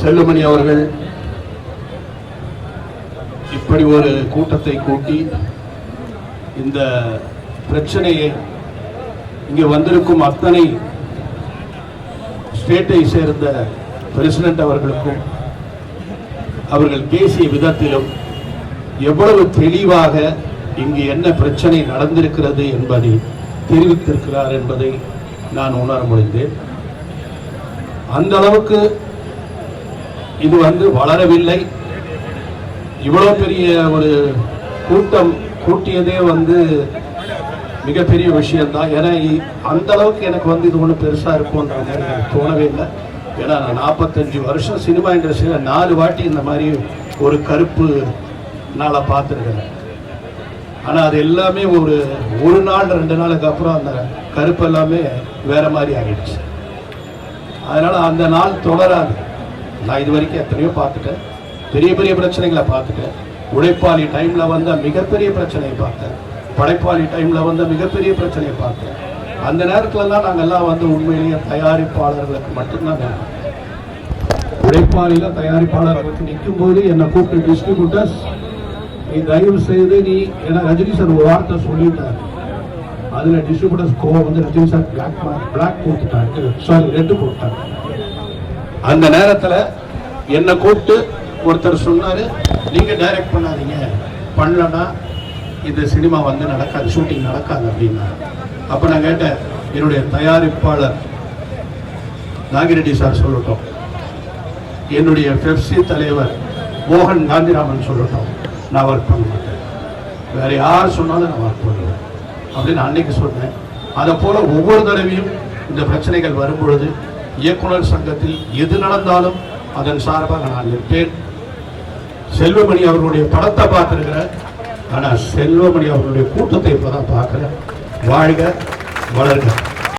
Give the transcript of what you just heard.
செல்லுமணி அவர்கள் இப்படி ஒரு கூட்டத்தை கூட்டி இந்த பிரச்சனையை இங்கே வந்திருக்கும் அத்தனை ஸ்டேட்டை சேர்ந்த பிரசிடென்ட் அவர்களுக்கும் அவர்கள் பேசிய விதத்திலும் எவ்வளவு தெளிவாக இங்கு என்ன பிரச்சனை நடந்திருக்கிறது என்பதை தெரிவித்திருக்கிறார் என்பதை நான் உணர முடிந்தேன். அந்த அளவுக்கு இது வந்து வளரவில்லை. இவ்வளோ பெரிய ஒரு கூட்டம் கூட்டியதே வந்து மிகப்பெரிய விஷயம்தான். ஏன்னா அந்த அளவுக்கு எனக்கு வந்து இது ஒன்றும் பெருசாக இருக்கும்ன்ற மாதிரி எனக்கு தோணவே இல்லை. ஏன்னா நான் நாற்பத்தஞ்சு வருஷம் சினிமா இண்டஸ்ட்ரியில் நாலு வாட்டி இந்த மாதிரி ஒரு கருப்பு நாளாக பார்த்துருக்கிறேன். ஆனால் அது எல்லாமே ஒரு ஒரு நாள் ரெண்டு நாளுக்கு அப்புறம் அந்த கருப்பு எல்லாமே வேற மாதிரி ஆகிடுச்சு. அதனால் அந்த நாள் தொடராது. நான் இது வரைக்கும் எத்தனையோ பார்த்துட்டேன். பெரிய பெரிய பிரச்சனைகளை பார்த்துட்டேன். உழைப்பாளி டைம்ல வந்த மிகப்பெரிய பிரச்சனையை பார்த்தேன். படைப்பாளி டைம்ல வந்த மிகப்பெரிய பிரச்சனையை பார்த்தேன். அந்த நேரத்துலலாம் நாங்கெல்லாம் வந்து உண்மையிலேயே தயாரிப்பாளர்களுக்கு மட்டும்தான் வேணும் உழைப்பாளியில் தயாரிப்பாளர்களுக்கு நிற்கும் போது என்னை கூப்பிட்டு டிஸ்ட்ரிபியூட்டர்ஸ் நீ தயவு செய்து நீ ஏன்னா ரஜினி சார் ஒரு வார்த்தை சொல்லிட்டாரு. அதில் டிஸ்ட்ரிபியூட்டர்ஸ் கோவம் வந்து ரஜினி சார் பிளாக் பிளாக் போட்டுட்டாங்க சாரி ரெட்டு போட்டாங்க அந்த நேரத்துல என்னை கூப்பிட்டு ஒருத்தர் சொன்னார் நீங்க டைரக்ட் பண்ணாதீங்க. பண்ணலன்னா இந்த சினிமா வந்து நடக்காது ஷூட்டிங் நடக்காது அப்படின்னா அப்ப நான் கேட்டேன் என்னுடைய தயாரிப்பாளர் நாகிரெட்டி சார் சொல்லட்டும். என்னுடைய பெப்சி தலைவர் மோகன் காந்திராமன் சொல்லட்டும். நான் ஒர்க் பண்ண மாட்டேன். வேற யார் சொன்னாலும் நான் ஒர்க் பண்ணுவேன். அப்படின்னு அன்னைக்கு சொன்னேன். அதை போல ஒவ்வொரு தடவையும் இந்த பிரச்சனைகள் வரும்பொழுது இயக்குனர் சங்கத்தில் எது நடந்தாலும் அதன் சார்பாக நான் நிற்பேன். செல்வமணி அவர்களுடைய படத்தை பார்த்துருக்கிறேன் ஆனால் செல்வமணி அவர்களுடைய கூட்டத்தை இப்பதான் பார்க்குறேன். வாழ்க வளர்க.